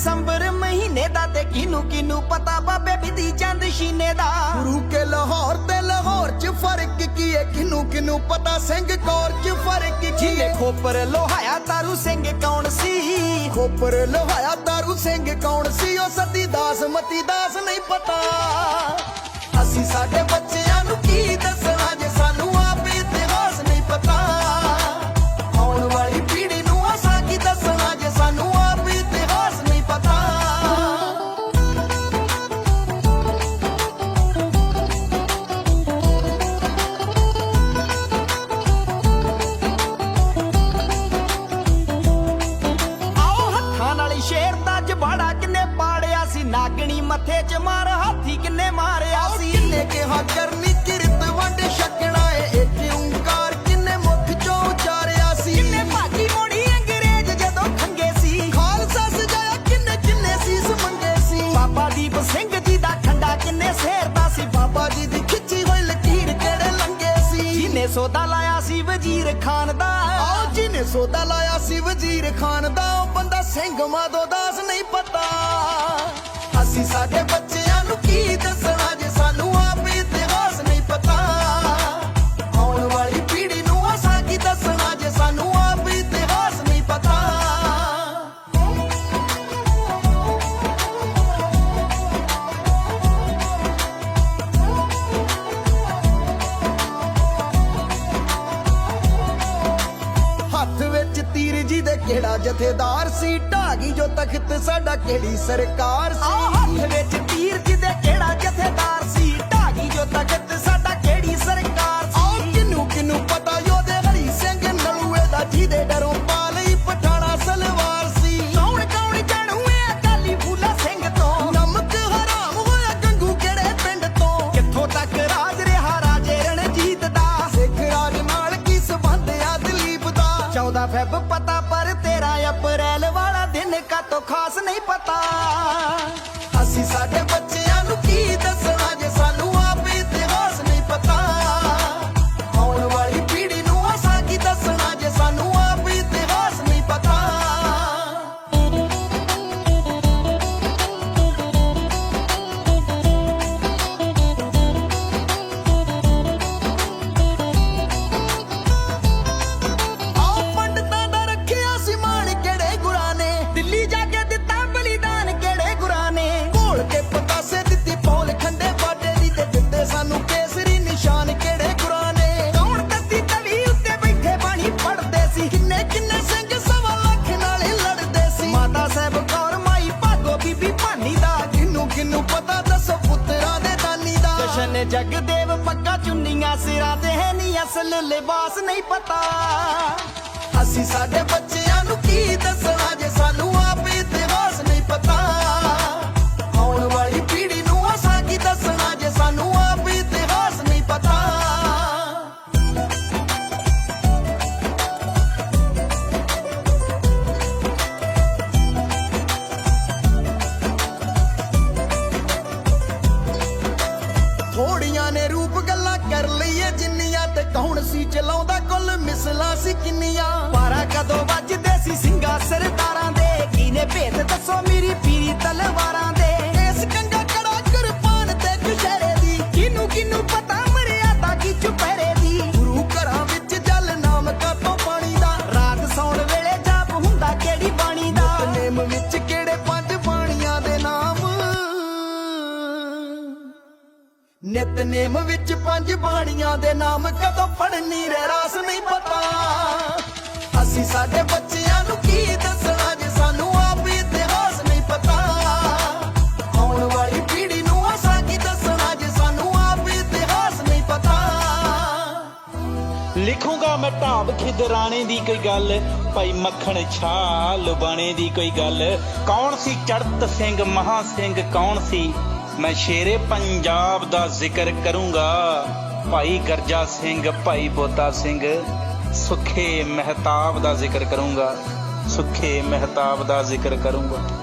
ਦਸੰਬਰ ਮਹੀਨੇ ਦਾ ਤੇ ਕਿਨੂੰ ਕਿਨੂੰ ਪਤਾ ਬਾਬੇ ਬਿਧੀ ਚੰਦ ਸ਼ੀਨੇ ਦਾ। ਗੁਰੂ ਕੇ ਲਾਹੌਰ ਤੇ ਲਾਹੌਰ ਚ ਫ਼ਰਕ ਕੀ ਹੈ ਕਿਨੂੰ ਕਿਨੂੰ ਪਤਾ ਸਿੰਘ ਕੌਰ ਚ ਫ਼ਰਕ ਕੀ ਹੈ ਖੋਪਰ ਲੋਹਾਇਆ ਤਾਰੂ ਸਿੰਘ ਕੌਣ ਸੀ? ਖੋਪਰ ਲਵਾਇਆ ਦਾਰੂ ਸਿੰਘ ਕੌਣ ਸੀ? ਉਹ ਸਤੀ ਦਾਸ ਮਤੀ ਦਾਸ ਨਹੀਂ ਸ਼ੇਰ ਦਾ ਜਬਾੜਾ ਕਿੰਨੇ ਪਾੜਿਆ ਸੀ ਨਾਗਣੀ ਮੱਥੇ 'ਚ ਮਾਰ ਹਾਥੀ ਕਿੰਨੇ ਮਾਰਿਆ ਸੀ। ਕਿੰਨੇ ਕਿਹਾ ਕਰਨੀ ਕਿਰਤ ਵੰਡ ਛਕਣਾ ਏ ਇੱਕ ਓੰਕਾਰ ਕਿੰਨੇ ਮੁਖ ਚੋਂ ਉਚਾਰਿਆ ਸੀ। ਕਿੰਨੇ ਭਾਜੀ ਮੋੜੀ ਅੰਗਰੇਜ਼ ਜਦੋਂ ਖੰਗੇ ਸੀ। ਖਾਲਸਾ ਸਜਾਇਆ ਕਿੰਨੇ ਕਿੰਨੇ ਸੀਸ ਮੰਗੇ ਸੀ। ਬਾਬਾ ਦੀਪ ਸਿੰਘ ਜੀ ਦਾ ਖੰਡਾ ਕਿੰਨੇ ਸੇਰਦਾ ਸੀ। ਬਾਬਾ ਜੀ ਦੀ ਖਿੱਚੀ ਹੋਈ ਲਕੀਰ ਕਿਹੜੇ ਲੰਗੇ ਸੀ। ਜਿਹਨੇ ਸੋਦਾ ਲਾਇਆ ਸੀ ਵਜ਼ੀਰ ਖਾਨ ਦਾ। ਆਓ ਜੀ ਨੇ ਸੋਦਾ ਲਾਇਆ ਸੀ ਵਜ਼ੀਰ ਖਾਨ ਦਾ। ਸਿੰਘ ਮਾਦੋ ਦਾਸ ਨਹੀਂ ਪਤਾ। ਜੀ ਦੇ ਕਿਹੜਾ ਜਥੇਦਾਰ ਸੀ? ਢਾਗੀ ਜੋ ਤਖਤ ਸਾਡਾ ਕਿਹੜੀ ਸਰਕਾਰ ਆ ਸੀ ਹੱਥ ਵਿੱਚ ਤੀਰ ਜਿਹਦੇ ਕਿਹੜਾ ਜਥੇਦਾਰ ਸੀ? ਢਾਗੀ ਜੋ ਤਖਤ ਸਾਡਾ ਕਿਹੜੀ ਸਰਕਾਰ ਸੀ? ਕਿਨੂੰ ਕਿਨੂੰ ਪਤਾ ਯੋਧੇ ਹਰੀ ਸਿੰਘ ਨਲੂਏ ਦਾ ਜਿਹਦੇ ਡਰੋਂ ਪਾ ਲਈ ਪਠਾਣਾ ਸਲਵਾਰ ਸੀ। ਕੌਣ ਕੌਣ ਜਾਣੂ ਇਹ ਅਕਾਲੀ ਫੂਲਾ ਸਿੰਘ ਤੋਂ? ਨਮਕ ਹਰਾਮ ਹੋਇਆ ਗੰਗੂ ਕਿਹੜੇ ਪਿੰਡ ਤੋਂ? ਕਿੱਥੋਂ ਤੱਕ ਰਾਜ ਰਿਹਾ ਰਾਜੇ ਰਣਜੀਤ ਦਾ? ਸਿੱਖ ਰਾਜ ਨਾਲ ਕੀ ਸੰਬੰਧ ਆ ਦਲੀਪ ਦਾ। 14 ਫੈਬ 가세 ਦਾ ਜਗਦੇਵ ਪੱਕਾ ਚੁੰਨੀਆਂ, ਸਿਰਾਂ ਤੇ ਹੈ ਨਹੀਂ ਅਸਲ ਲਿਬਾਸ, ਨਹੀਂ ਪਤਾ। ਅਸੀਂ ਸਾਡੇ ਬੱਚਿਆਂ ਨੂੰ ਸੀ ਚਲਾਉਂਦਾ ਕੁੱਲ ਮਿਸਲਾਂ ਸੀ ਕਿੰਨੀਆਂ। ਪਾਰਾ ਕਦੋਂ ਵੱਜਦੇ ਸੀ ਸਿੰਘਾਂ ਸਰਦਾਰਾਂ ਦੇ? ਕੀਨੇ ਭੇਤ ਦੱਸੋ ਮੇਰੀ ਪੀਰੀ ਤਲਵਾਰਾਂ ਦੇ? ਇਸ ਕੰਗਾ ਕੜਾ ਕਿਰਪਾਨ ਤੇ ਕੁਸ਼ਰੇ ਦੀ। ਕਿਨੂੰ ਕਿਨੂੰ ਪਤਾ ਨਿਤਨੇਮ ਵਿੱਚ ਪੰਜ ਬਾਣੀਆਂ ਦੇ ਨਾਮ ਕਦੋਂ ਪੜਨੀ ਰੇ ਰਾਸ ਨਹੀਂ ਪਤਾ। ਅਸੀਂ ਸਾਡੇ ਬੱਚਿਆਂ ਨੂੰ ਕੀ ਦੱਸਣਾ ਜੇ ਸਾਨੂੰ ਆਪ ਇਤਿਹਾਸ ਨਹੀਂ ਪਤਾ। ਆਉਣ ਵਾਲੀ ਪੀੜ੍ਹੀ ਨੂੰ ਅਸਾਂ ਕੀ ਦੱਸਣਾ ਜੇ ਸਾਨੂੰ ਆਪ ਇਤਿਹਾਸ ਨਹੀਂ ਪਤਾ। ਲਿਖੂੰਗਾ ਮੈਂ ਢਾਬ ਖਿਦਰਾਣੇ ਦੀ ਕੋਈ ਗੱਲ, ਭਾਈ ਮੱਖਣ ਛਾ ਲੁਬਾਣੇ ਦੀ ਕੋਈ ਗੱਲ। ਕੌਣ ਸੀ ਚੜਤ ਸਿੰਘ, ਮਹਾ ਸਿੰਘ, ਕੌਣ ਸੀ ਮੈਂ ਸ਼ੇਰੇ ਪੰਜਾਬ ਦਾ ਜ਼ਿਕਰ ਕਰੂੰਗਾ। ਭਾਈ ਗਰਜਾ ਸਿੰਘ, ਭਾਈ ਬੋਤਾ ਸਿੰਘ, ਸੁਖੇ ਮਹਿਤਾਬ ਦਾ ਜ਼ਿਕਰ ਕਰੂੰਗਾ। ਸੁਖੇ ਮਹਿਤਾਬ ਦਾ ਜ਼ਿਕਰ ਕਰੂੰਗਾ।